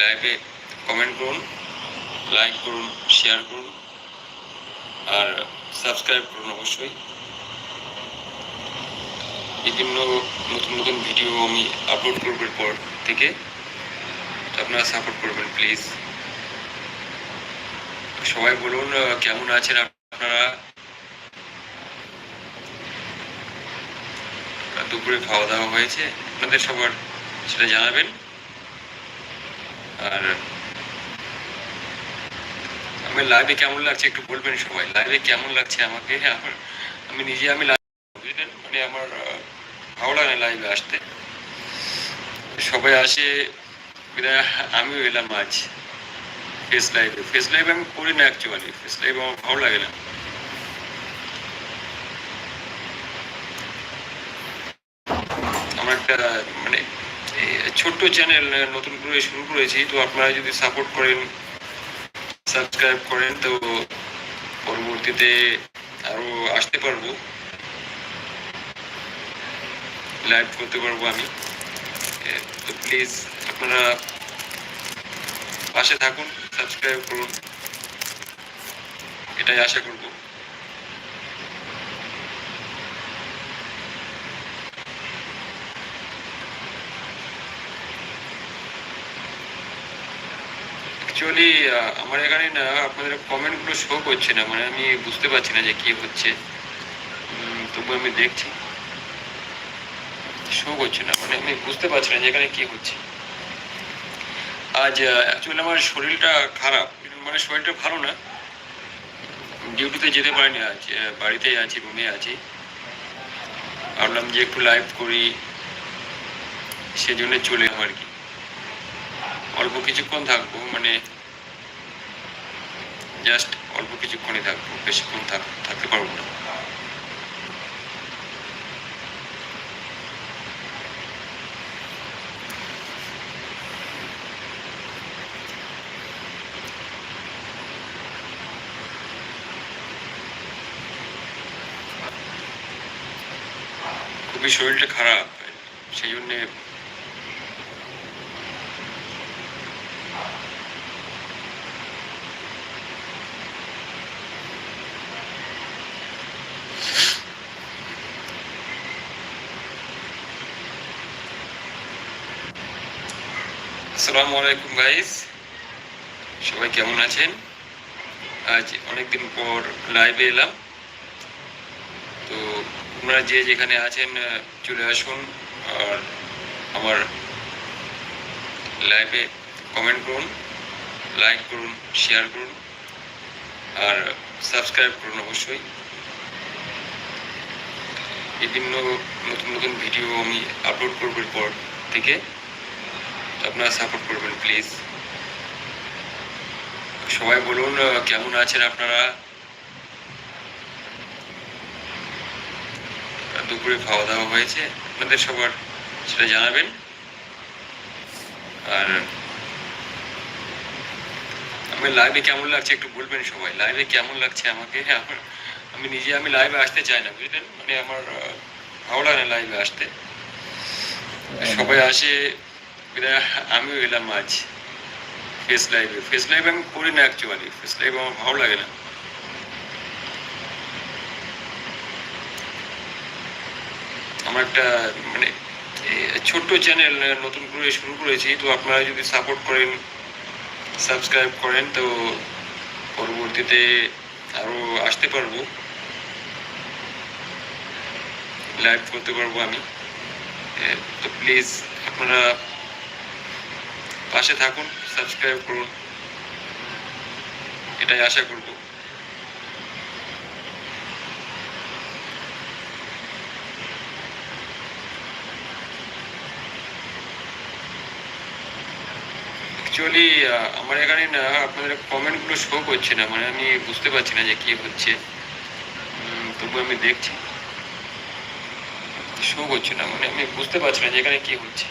লাইভে কমেন্ট করুন লাইক করুন শেয়ার করুন, আর সাবস্ক্রাইব করুন অবশ্যই। বিভিন্ন নতুন নতুন ভিডিও আমি আপলোড করব পর থেকে। আপনারা সাপোর্ট করবেন প্লিজ সবাই বলুন কেমন আছেন আপনারা? দুপুরে খাওয়া দাওয়া হয়েছে, আপনাদের সবার, সেটা জানাবেন। আর আমি লাইভে কেমন লাগছে একটু বলবেন সবাই। লাইভে কেমন লাগছে আমাকে? আমি নিজে, আমি বুঝলেন? মানে আমার ভালো লাগে লাইভে আসতে। সবাই আসে আমিও এলাম আজ। ফেস লাইভে ফেস লাইভ আমি করি না অ্যাকচুয়ালি ফেস লাইভ আমার ভালো লাগে না। আমার একটা মানে ছোট্ট চ্যানেল নতুন করে শুরু করেছি, তো আপনারা যদি সাপোর্ট করেন সাবস্ক্রাইব করেন, তো পরবর্তীতে আরও আসতে পারব। লাইভ করতে পারব আমি। তো প্লিজ আপনারা পাশে থাকুন সাবস্ক্রাইব করুন। এটাই আশা করব। অ্যাকচুয়ালি আমার এখানে না, আপনাদের কমেন্টগুলো শো করছে না মানে আমি বুঝতে পারছি না যে কি হচ্ছে। তবু আমি দেখছি। শো করছে না মানে আমি বুঝতে পারছি না যে এখানে কি হচ্ছে। আজ অ্যাকচুয়ালি আমার শরীরটা খারাপ মানে শরীরটা ভালো না। ডিউটিতে যেতে পারিনি আজ বাড়িতেই আছি রুমে আছি। ভাবলাম যে একটু লাইভ করি, সেজন্য চলে আর কি। অল্প কিছুক্ষণ থাকব মানে জাস্ট অল্প কিছুক্ষণই থাকব, বেশিক্ষণ থাক- থাকতে পারব না। খুবই শরীরটা খারাপ, সেই জন্যে আসসালামু আলাইকুম গাইস সবাই কেমন আছেন? আজ অনেকদিন পর লাইভে এলাম। তো আপনারা যে যেখানে আছেন চলে আসুন। আর আমার লাইভে কমেন্ট করুন লাইক করুন শেয়ার করুন, আর সাবস্ক্রাইব করুন অবশ্যই। বিভিন্ন নতুন নতুন ভিডিও আমি আপলোড করব পর থেকে। আপনারা সাপোর্ট করবেন প্লিজ সবাই বলুন কেমন আছেন আপনারা? দুপুরে খাওয়া দাওয়া হয়েছে, আপনাদের সবার, সেটা জানাবেন। আর আমি লাইভে কেমন লাগছে একটু বলবেন সবাই। লাইভে কেমন লাগছে আমাকে? আমার আমি নিজে আমি লাইভে আসতে চাই না বুঝলেন? মানে আমার ভালো লাগে না লাইভে আসতে সবাই আসে আমিও এলাম আজ। ফেস লাইভে ফেস লাইভ আমি করি না অ্যাকচুয়ালি ফেস লাইভ আমার ভালো লাগে না। আমার একটা মানে ছোট্ট চ্যানেল নতুন করে শুরু করেছি তো আপনারা যদি সাপোর্ট করেন সাবস্ক্রাইব করেন, তো পরবর্তীতে আরও আসতে পারব। লাইভ করতে পারব আমি। তো প্লিজ আপনারা পাশে থাকুন সাবস্ক্রাইব করুন। এটাই আশা করব। অ্যাকচুয়ালি আমার এখানে না, আপনাদের কমেন্টগুলো শো করছে না মানে আমি বুঝতে পারছি না যে কি হচ্ছে। তবু আমি দেখছি। শো করছে না মানে আমি বুঝতে পারছি না যে এখানে কি হচ্ছে।